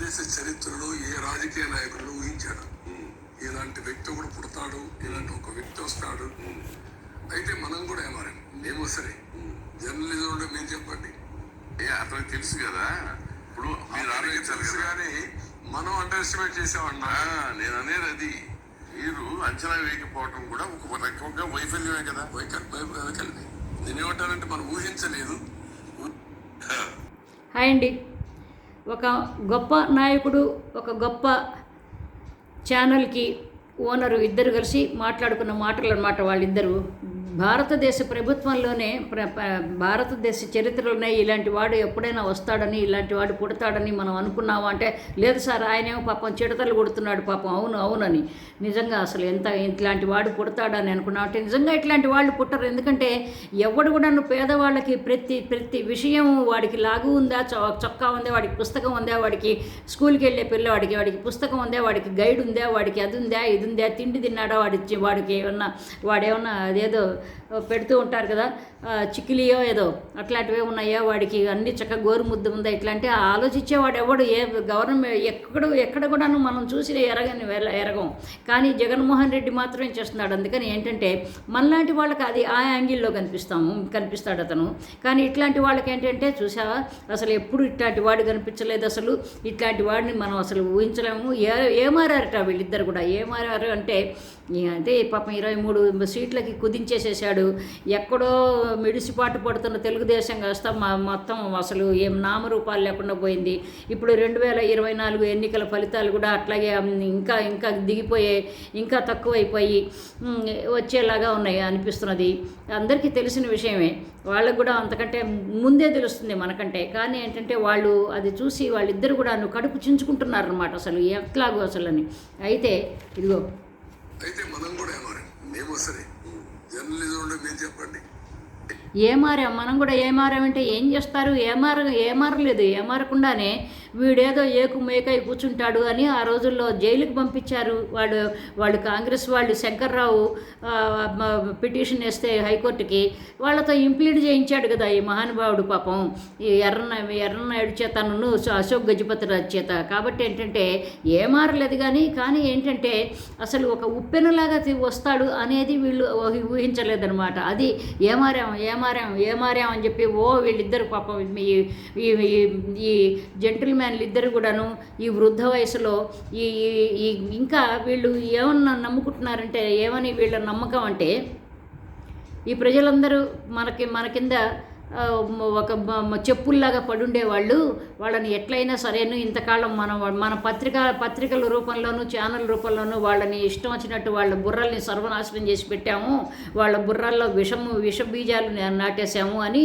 భారతదేశ చరిత్రలో ఏ రాజకీయ నాయకుడు ఊహించాడు. ఇలాంటి వ్యక్తి కూడా పుడతాడు ఇలాంటి ఒక వ్యక్తి వస్తాడు. అయితే మనం కూడా ఏమారం మేము సరే. జర్నలిజం ఉంటే మీరు చెప్పండి. ఏ అతనికి తెలుసు కదా. ఇప్పుడు మీరు ఆలోచించాలి కానీ మనం అండర్ ఎస్టిమేట్ చేసామన్నా నేను అనేది అది. మీరు అంచనా వేయకపోవటం కూడా ఒక రకంగా వైఫల్యమే కదా. వైకల్ వైకల్పి నేనేమంటానంటే మనం ఊహించలేదు. హాయ్ అండి. ఒక గొప్ప నాయకుడు ఒక గొప్ప ఛానల్కి ఓనరు ఇద్దరు కలిసి మాట్లాడుకున్న మాటలు అన్నమాట వాళ్ళిద్దరూ. భారతదేశ ప్రభుత్వంలోనే ప్ర భారతదేశ చరిత్రలోనే ఇలాంటి వాడు ఎప్పుడైనా వస్తాడని ఇలాంటి వాడు పుడతాడని మనం అనుకున్నాము అంటే లేదు సార్ ఆయనేమో పాపం చిడతలు కొడుతున్నాడు పాపం. అవును అవునని. నిజంగా అసలు ఎంత ఇట్లాంటి వాడు పుడతాడని అనుకున్నాం అంటే నిజంగా ఇట్లాంటి వాళ్ళు పుట్టరు. ఎందుకంటే ఎవడు కూడా పేదవాళ్ళకి ప్రతి ప్రతి విషయం వాడికి లాగు ఉందా చొక్కా ఉందా వాడికి పుస్తకం ఉందా వాడికి స్కూల్కి వెళ్ళే పిల్లవాడికి వాడికి పుస్తకం ఉందా వాడికి గైడ్ ఉందా వాడికి అది ఉందా ఇది ఉందా తిండి తిన్నాడా వాడి వాడికి ఏమన్నా వాడేమన్నా అదేదో పెడుతూ ఉంటారు కదా ఆ, చిక్కిలియో ఏదో అట్లాంటివే ఉన్నాయో? వాడికి అన్ని చక్కగా గోరుముద్ద ఉందా ఇట్లాంటి? ఆలోచించేవాడు ఎవడు? ఏ గవర్నమెంట్ ఎక్కడ ఎక్కడ కూడాను మనం చూసి ఎరగని వెళ్ళ- ఎరగం. కానీ జగన్మోహన్ రెడ్డి మాత్రమే చేస్తున్నాడు? అందుకని ఏంటంటే మనలాంటి వాళ్ళకి అది ఆ యాంగిల్లో కనిపిస్తాము కనిపిస్తాడు అతను. కానీ ఇట్లాంటి వాళ్ళకి ఏంటంటే చూసావా? అసలు ఎప్పుడు ఇట్లాంటి వాడు కనిపించలేదు అసలు. ఇట్లాంటి వాడిని మనం అసలు ఊహించలేము. ఏ ఏమారారట వీళ్ళిద్దరు కూడా. ఏమారారు అంటే అంటే పాపం ఇరవై మూడు సీట్లకి కుదించేసేసాడు ఎక్కడో మిడిసిపాటు పడుతున్న తెలుగుదేశం కాస్త మా మొత్తం అసలు ఏం నామరూపాలు లేకుండా పోయింది. ఇప్పుడు రెండు వేల ఇరవై నాలుగు ఎన్నికల ఫలితాలు కూడా అట్లాగే ఇంకా ఇంకా దిగిపోయే ఇంకా తక్కువైపోయి వచ్చేలాగా ఉన్నాయి అనిపిస్తున్నది. అందరికీ తెలిసిన విషయమే. వాళ్ళకు కూడా అంతకంటే ముందే తెలుస్తుంది మనకంటే. కానీ ఏంటంటే వాళ్ళు అది చూసి వాళ్ళిద్దరు కూడా కడుపు చించుకుంటున్నారనమాట అసలు ఎట్లాగో అసలు అని అయితే ఇదిగో అయితే మనం కూడా ఏమారం? మేము సరే. జర్నలిజం ఉండే మీరు చెప్పండి. ఏమారాం? మనం కూడా ఏమారామంటే ఏం చేస్తారు? ఏమార ఏమారలేదు. ఏమారకుండానే వీడేదో ఏకు మేకై కూర్చుంటాడు అని ఆ రోజుల్లో జైలుకి పంపించారు వాడు వాళ్ళు కాంగ్రెస్ వాళ్ళు శంకర్రావు పిటిషన్ వేస్తే హైకోర్టుకి వాళ్ళతో ఇంప్లీడ్ చేయించాడు కదా ఈ మహానుభావుడు పాపం. ఈ ఎర్రన ఎర్రనాయుడు చేతను అశోక్ గజపతిరాజు చేత. కాబట్టి ఏంటంటే ఏమారలేదు కానీ కానీ ఏంటంటే అసలు ఒక ఉప్పెనలాగా వస్తాడు అనేది వీళ్ళు ఊహించలేదనమాట ఊహించలేదన్నమాట. అది ఏమారాం ఏమారాం ఏమారాం అని చెప్పి ఓ వీళ్ళిద్దరు పాపం ఈ ఈ జంటలు మ్యాన్లు ఇద్దరు కూడాను ఈ వృద్ధ వయసులో ఈ ఈ- ఇంకా వీళ్ళు ఏమన్నా నమ్ముకుంటున్నారంటే ఏమని వీళ్ళ నమ్మకం అంటే ఈ ప్రజలందరూ మనకి మన కింద ఒక చెప్పుల్లాగా పడుండేవాళ్ళు. వాళ్ళని ఎట్లయినా సరేను ఇంతకాలం మనం మన పత్రిక పత్రికల రూపంలోనూ ఛానల్ రూపంలోనూ వాళ్ళని ఇష్టం వచ్చినట్టు వాళ్ళ బుర్రల్ని సర్వనాశనం చేసి పెట్టాము. వాళ్ళ బుర్రల్లో విషము విష బీజాలు నాటేశాము అని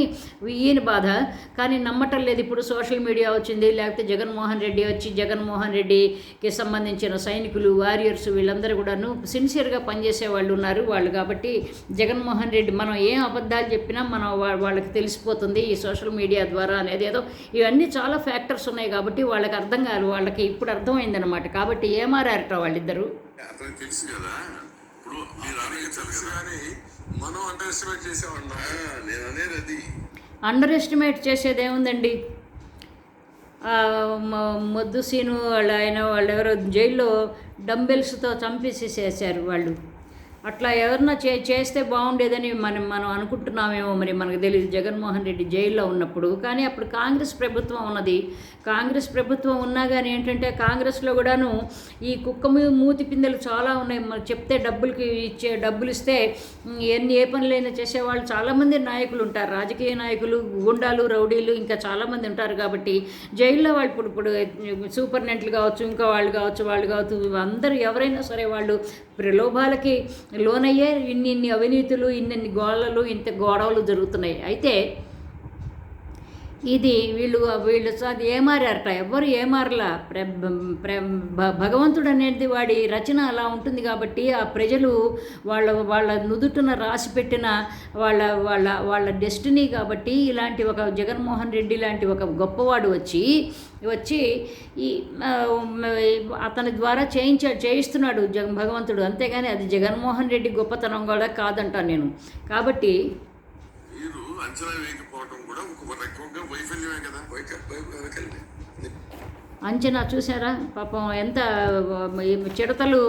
ఈయన బాధ. కానీ నమ్మటం లేదు. ఇప్పుడు సోషల్ మీడియా వచ్చింది. లేకపోతే జగన్మోహన్ రెడ్డి వచ్చి జగన్మోహన్ రెడ్డికి సంబంధించిన సైనికులు వారియర్స్ వీళ్ళందరూ కూడాను సిన్సియర్గా పనిచేసే వాళ్ళు ఉన్నారు వాళ్ళు. కాబట్టి జగన్మోహన్ రెడ్డి మనం ఏం అబద్ధాలు చెప్పినా మనం వాళ్ళకి తెలుసు. తెలిసిపోతుంది ఈ సోషల్ మీడియా ద్వారా అనేది. ఏదో ఇవన్నీ చాలా ఫ్యాక్టర్స్ ఉన్నాయి కాబట్టి వాళ్ళకి అర్థం కాదు వాళ్ళకి ఇప్పుడు అర్థమైందనమాట కాబట్టి ఏమారారట వాళ్ళిద్దరూ? అతనికి తెలుసు కదా ఇప్పుడు మీరు అతనికి ఆలోచించాలి తెలుసు కదా కానీ మనం అండర్ ఎస్టిమేట్ చేసామన్నా ఆ, నేను అనేది అది. అండర్ ఎస్టిమేట్ చేసేది ఏముందండి మొద్దు సీను వాళ్ళ ఆయన వాళ్ళు ఎవరో జైల్లో డంబెల్స్తో చంపేసేసేసారు వాళ్ళు. అట్లా ఎవరన్నా చే చేస్తే బాగుండేదని మనం మనం అనుకుంటున్నామేమో మరి మనకు తెలియదు జగన్మోహన్ రెడ్డి జైల్లో ఉన్నప్పుడు. కానీ అప్పుడు కాంగ్రెస్ ప్రభుత్వం ఉన్నది. కాంగ్రెస్ ప్రభుత్వం ఉన్నా కానీ ఏంటంటే కాంగ్రెస్లో కూడాను ఈ కుక్క మూతి పిందెలు చాలా ఉన్నాయి. మరి చెప్తే డబ్బులకి ఇచ్చే డబ్బులు ఇస్తే ఎన్ని ఏ పనులైనా చేసేవాళ్ళు చాలామంది నాయకులు ఉంటారు. రాజకీయ నాయకులు గుండాలు రౌడీలు ఇంకా చాలామంది ఉంటారు కాబట్టి జైల్లో వాళ్ళు ఇప్పుడు ఇప్పుడు సూపర్నెంట్లు కావచ్చు ఇంకా వాళ్ళు కావచ్చు వాళ్ళు కావచ్చు అందరూ ఎవరైనా సరే వాళ్ళు ప్రలోభాలకి లోనయ్యే ఇన్ని ఇన్ని అవినీతులు ఇన్ని గోడలు ఇంత గొడవలు జరుగుతున్నాయి. అయితే ఇది వీళ్ళు వీళ్ళు అది ఏమారట ఎవ్వరు ఏమారలా? ప్ర ప్ర భ- భగవంతుడు అనేది వాడి రచన అలా ఉంటుంది కాబట్టి ఆ ప్రజలు వాళ్ళ వాళ్ళ నుదుటన రాసి పెట్టిన వాళ్ళ వాళ్ళ వాళ్ళ డెస్టినీ కాబట్టి ఇలాంటి ఒక జగన్మోహన్ రెడ్డి లాంటి ఒక గొప్పవాడు వచ్చి వచ్చి ఈ అతని ద్వారా చేయించాడు చేయిస్తున్నాడు జగన్ భగవంతుడు. అంతేగాని అది జగన్మోహన్ రెడ్డి గొప్పతనం కూడా కాదంటా నేను. కాబట్టి అంచనా వేయకపోవటం కూడా ఒక రకంగా వైఫల్యమే కదా? అంచనా చూసారా పాపం ఎంత ఈ చిడతలు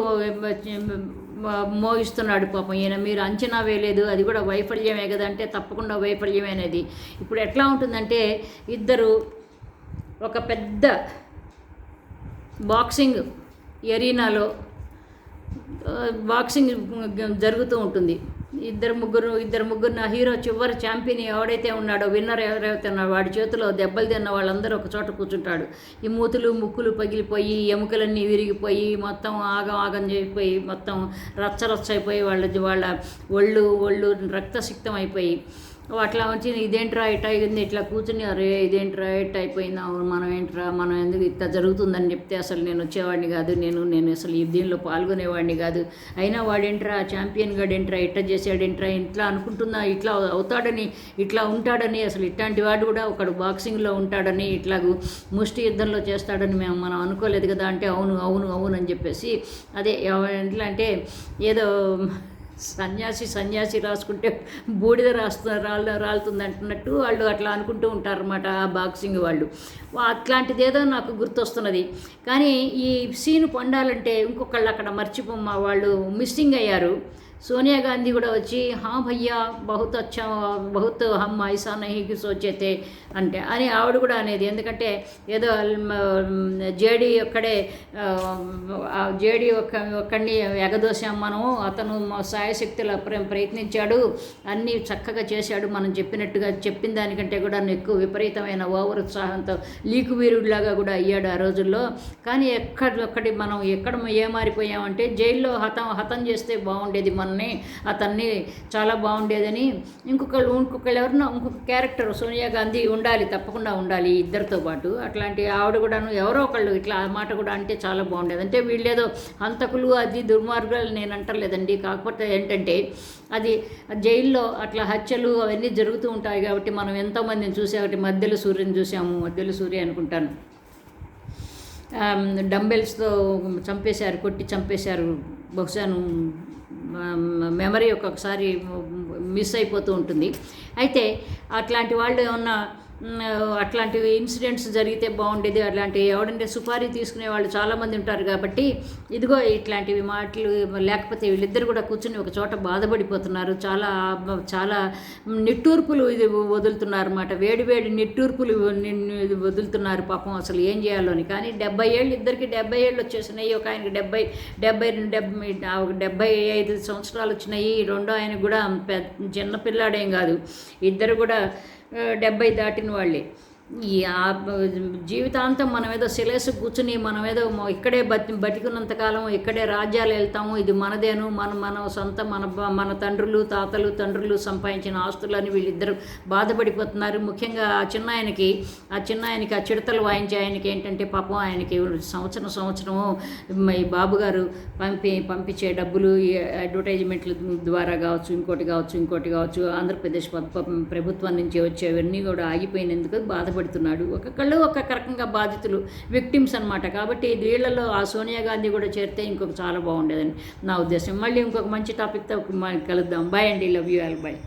మోగిస్తున్నాడు పాపం ఈయన. మీరు అంచనా వేయలేదు అది కూడా వైఫల్యమే కదా అంటే తప్పకుండా వైఫల్యమే అనేది. ఇప్పుడు ఎట్లా ఉంటుందంటే ఇద్దరు ఒక పెద్ద బాక్సింగ్ ఎరీనాలో బాక్సింగ్ జరుగుతూ ఉంటుంది. ఇద్దరు ముగ్గురు ఇద్దరు ముగ్గురు నా హీరో చివరి ఛాంపియన్ ఎవడైతే ఉన్నాడో విన్నర్ ఎవరైతే ఉన్నాడో వాడి చేతిలో దెబ్బలు తిన్న వాళ్ళందరూ ఒక చోట కూర్చుంటాడు. ఈ మూతులు ముక్కులు పగిలిపోయి ఎముకలన్నీ విరిగిపోయి మొత్తం ఆగం ఆగం చేయిపోయి మొత్తం రచ్చ రచ్చ అయిపోయి వాళ్ళ వాళ్ళ ఒళ్ళు ఒళ్ళు రక్తసిక్తం అయిపోయి అట్లా వచ్చి ఇదేంట్రా ఇట్లా అయింది? ఇట్లా కూర్చుని అరే ఇదేంట్రా ఇట్లా అయిపోయింది? అవును మనం ఏంట్రా? మనం ఎందుకు ఇట్లా జరుగుతుందని చెప్తే అసలు నేను వచ్చేవాడిని కాదు. నేను నేను అసలు ఈ దీనిలో పాల్గొనేవాడిని కాదు. అయినా వాడేంట్రా? ఛాంపియన్ గాడేంట్రా? ఇట్లా చేసాడేంట్రా ఇట్లా అనుకుంటున్నా ఇట్లా అవుతాడని ఇట్లా ఉంటాడని అసలు ఇట్లాంటి వాడు కూడా ఒకడు బాక్సింగ్లో ఉంటాడని ఇట్లాగూ ముష్టి యుద్ధంలో చేస్తాడని మేము మనం అనుకోలేదు కదా అంటే అవును అవును అవును అని చెప్పేసి అదే ఎట్లా అంటే ఏదో సన్యాసి సన్యాసి రాసుకుంటే బూడిద రాస్తు రాళ్ళ రాలుతుంది అంటున్నట్టు వాళ్ళు అట్లా అనుకుంటూ ఉంటారన్నమాట ఆ బాక్సింగ్ వాళ్ళు. అట్లాంటిది ఏదో నాకు గుర్తొస్తున్నది. కానీ ఈ సీన్ పొందాలంటే ఇంకొకళ్ళు అక్కడ మర్చిపోమ్మ వాళ్ళు మిస్సింగ్ అయ్యారు. సోనియా గాంధీ కూడా వచ్చి హా భయ్యా బహుత్ అచ్చా బహుత్ హమ్ ఐసా నహీ సోచేతే అంటే అని ఆవిడ కూడా అనేది. ఎందుకంటే ఏదో జేడీ ఒక్కడే జేడీ ఒక్క ఒక్కడిని ఎగదోసాం మనం అతను సాయశక్తుల ప్రయత్నించాడు అన్నీ చక్కగా చేశాడు మనం చెప్పినట్టుగా చెప్పిన దానికంటే కూడా ఎక్కువ విపరీతమైన ఓవర్ ఉత్సాహంతో లీకు వీరుడిలాగా కూడా అయ్యాడు ఆ రోజుల్లో. కానీ ఎక్కడ ఒక్కటి మనం ఎక్కడ ఏమారిపోయామంటే జైల్లో హతం హతం చేస్తే బాగుండేది మనం అతన్ని చాలా బాగుండేదని ఇంకొకళ్ళు ఇంకొకళ్ళు ఎవరినో ఇంకొక క్యారెక్టర్ సోనియా గాంధీ ఉండాలి తప్పకుండా ఉండాలి ఇద్దరితో పాటు. అట్లాంటి ఆవిడ కూడాను ఎవరో ఒకళ్ళు ఇట్లా ఆ మాట కూడా అంటే చాలా బాగుండేది. అంటే వీళ్ళేదో హంతకులు అది దుర్మార్గాలు నేను అంటలేదండి. కాకపోతే ఏంటంటే అది జైల్లో అట్లా హత్యలు అవన్నీ జరుగుతూ ఉంటాయి కాబట్టి మనం ఎంతోమందిని చూసామంటే మధ్యలో సూర్యుని చూసాము మధ్యలో సూర్య అనుకుంటాను. డంబెల్స్తో చంపేశారు కొట్టి చంపేశారు. బహుశాను మెమరీ ఒక్కొక్కసారి మిస్ అయిపోతూ ఉంటుంది. అయితే అట్లాంటి వాళ్ళు ఏమన్నా అట్లాంటివి అట్లాంటి ఇన్సిడెంట్స్ జరిగితే బాగుండేది. అలాంటి ఎవడంటే సుపారీ తీసుకునే వాళ్ళు చాలామంది ఉంటారు కాబట్టి ఇదిగో ఇట్లాంటివి మాటలు లేకపోతే వీళ్ళిద్దరు కూడా కూర్చుని ఒక చోట బాధపడిపోతున్నారు. చాలా చాలా నిట్టూర్పులు ఇది వదులుతున్నారు అన్నమాట వేడి వేడి నిట్టూర్పులు వదులుతున్నారు పాపం అసలు ఏం చేయాలో అని. కానీ డెబ్బై ఏళ్ళు ఇద్దరికి డెబ్బై ఏళ్ళు వచ్చేసినాయి. ఒక ఆయనకి డెబ్బై డెబ్బై రెండు డెబ్బై డెబ్బై ఐదు సంవత్సరాలు వచ్చినాయి. రెండో ఆయన కూడా పెద్ద చిన్న పిల్లాడేం కాదు. ఇద్దరు కూడా డెబ్బై దాటిన వాళ్ళే. జీవితాంతం మనం ఏదో శిలేసు కూర్చుని మనం ఏదో ఇక్కడే బతి బతికున్నంతకాలం ఇక్కడే రాజ్యాలు వెళ్తాము. ఇది మనదేను. మన మన సొంత మన మన తండ్రులు తాతలు తండ్రులు సంపాదించిన ఆస్తులని వీళ్ళిద్దరు బాధపడిపోతున్నారు. ముఖ్యంగా ఆ చిన్న ఆయనకి ఆ చిన్న ఆయనకి ఆ చిడతలు వాయించే ఆయనకి ఏంటంటే పాపం ఆయనకి సంవత్సరం సంవత్సరము ఈ బాబుగారు పంపి పంపించే డబ్బులు అడ్వర్టైజ్మెంట్ల ద్వారా కావచ్చు ఇంకోటి కావచ్చు ఇంకోటి కావచ్చు ఆంధ్రప్రదేశ్ ప్రభుత్వం నుంచి వచ్చేవన్నీ కూడా ఆగిపోయినందుకు కష్టపడుతున్నాడు. ఒక్కొక్కళ్ళు ఒక్కొక్క రకంగా బాధితులు విక్టిమ్స్ అన్నమాట. కాబట్టి వీళ్ళలో ఆ సోనియా గాంధీ కూడా చేరితే ఇంకొక చాలా బాగుండేదని నా ఉద్దేశం. మళ్ళీ ఇంకొక మంచి టాపిక్తో కలుద్దాం. బాయ్ అండి. Love you all bye